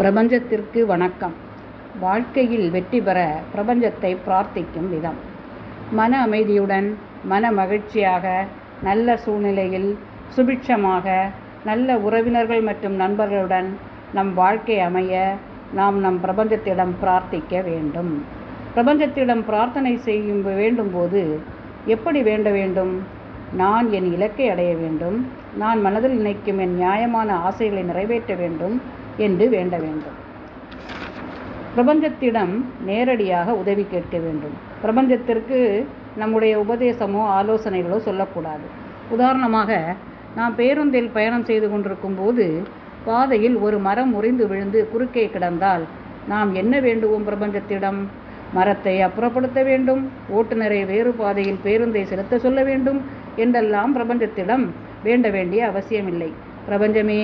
பிரபஞ்சத்திற்கு வணக்கம். வாழ்க்கையில் வெற்றி பெற பிரபஞ்சத்தை பிரார்த்திக்கும் விதம். மன அமைதியுடன் மன மகிழ்ச்சியாக நல்ல சூழ்நிலையில் சுபிட்சமாக நல்ல உறவினர்கள் மற்றும் நண்பர்களுடன் நம் வாழ்க்கை அமைய நாம் நம் பிரபஞ்சத்திடம் பிரார்த்திக்க வேண்டும். பிரபஞ்சத்திடம் பிரார்த்தனை செய்யும் வேண்டும் போது எப்படி வேண்ட வேண்டும்? நான் என் இலக்கை அடைய வேண்டும். நான் மனதில் நினைக்கும் என் நியாயமான ஆசைகளை நிறைவேற்ற வேண்டும். என்று வேண்ட வேண்டும். பிரபஞ்சத்திடம் நேரடியாக உதவி கேட்க வேண்டும். பிரபஞ்சத்திற்கு நம்முடைய உபதேசமோ ஆலோசனைகளோ சொல்லக்கூடாது. உதாரணமாக நாம் பேருந்தில் பயணம் செய்து கொண்டிருக்கும் போது பாதையில் ஒரு மரம் முறிந்து விழுந்து குறுக்கே கிடந்தால் நாம் என்ன வேண்டுவோம் பிரபஞ்சத்திடம்? மரத்தை அப்புறப்படுத்த வேண்டும் ஓட்டுநரை வேறு பாதையில் பேருந்தை செலுத்த சொல்ல வேண்டும் என்றெல்லாம் பிரபஞ்சத்திடம் வேண்ட வேண்டிய அவசியமில்லை. பிரபஞ்சமே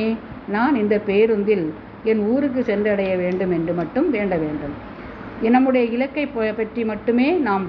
நான் இந்த பேருந்தில் என் ஊருக்கு சென்றடைய வேண்டும் என்று மட்டும் வேண்ட வேண்டும். நம்முடைய இலக்கை ப- பற்றி மட்டுமே நாம்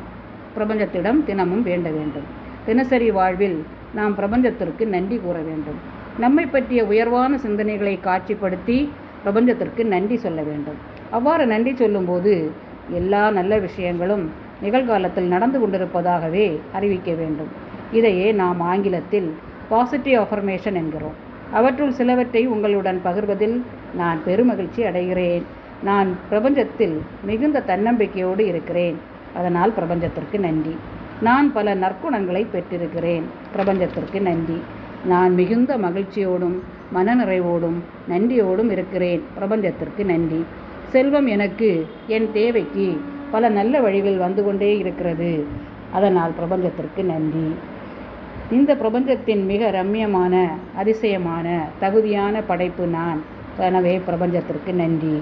பிரபஞ்சத்திடம் தினமும் வேண்ட வேண்டும். தினசரி வாழ்வில் நாம் பிரபஞ்சத்திற்கு நன்றி கூற வேண்டும். நம்மை பற்றிய உயர்வான சிந்தனைகளை காட்சிப்படுத்தி பிரபஞ்சத்திற்கு நன்றி சொல்ல வேண்டும். அவ்வாறு நன்றி சொல்லும்போது எல்லா நல்ல விஷயங்களும் நிகழ்காலத்தில் நடந்து கொண்டிருப்பதாகவே அறிவிக்க வேண்டும். இதையே நாம் ஆங்கிலத்தில் பாசிட்டிவ் அஃபர்மேஷன் என்கிறோம். அவற்றுள் சிலவற்றை உங்களுடன் பகிர்வதில் நான் பெருமகிழ்ச்சி அடைகிறேன். நான் பிரபஞ்சத்தில் மிகுந்த தன்னம்பிக்கையோடு இருக்கிறேன். அதனால் பிரபஞ்சத்திற்கு நன்றி. நான் பல நற்குணங்களை பெற்றிருக்கிறேன். பிரபஞ்சத்திற்கு நன்றி. நான் மிகுந்த மகிழ்ச்சியோடும் மனநிறைவோடும் நன்றியோடும் இருக்கிறேன். பிரபஞ்சத்திற்கு நன்றி. செல்வம் எனக்கு என் தேவைக்கு பல நல்ல வழிகள் வந்து கொண்டே இருக்கிறது. அதனால் பிரபஞ்சத்திற்கு நன்றி. இந்த பிரபஞ்சத்தின் மிக ரம்மியமான அதிசயமான தகுதியான படைப்பு நான். எனவே பிரபஞ்சத்திற்கு நன்றி.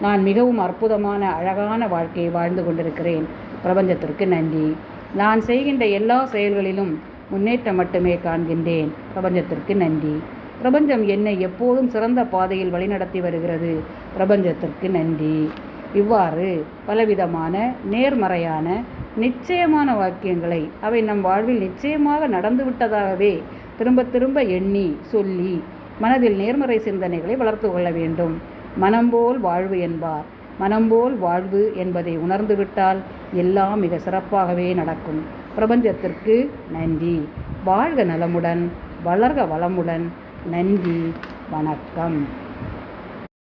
நான் மிகவும் அற்புதமான அழகான வாழ்க்கையை வாழ்ந்து கொண்டிருக்கிறேன். பிரபஞ்சத்திற்கு நன்றி. நான் செய்கின்ற எல்லா செயல்களிலும் முன்னேற்றம் மட்டுமே காண்கின்றேன். பிரபஞ்சத்திற்கு நன்றி. பிரபஞ்சம் என்னை எப்போதும் சிறந்த பாதையில் வழிநடத்தி வருகிறது. பிரபஞ்சத்திற்கு நன்றி. இவ்வாறு பலவிதமான நேர்மறையான நிச்சயமான வாக்கியங்களை அவை நம் வாழ்வில் நிச்சயமாக நடந்துவிட்டதாகவே திரும்ப திரும்ப எண்ணி சொல்லி மனதில் நேர்மறை சிந்தனைகளை வளர்த்து கொள்ள வேண்டும். மனம்போல் வாழ்வு என்பார். மனம்போல் வாழ்வு என்பதை உணர்ந்துவிட்டால் எல்லாம் மிக சிறப்பாகவே நடக்கும். பிரபஞ்சத்திற்கு நன்றி. வாழ்க நலமுடன் வளர்க வளமுடன். நன்றி. வணக்கம்.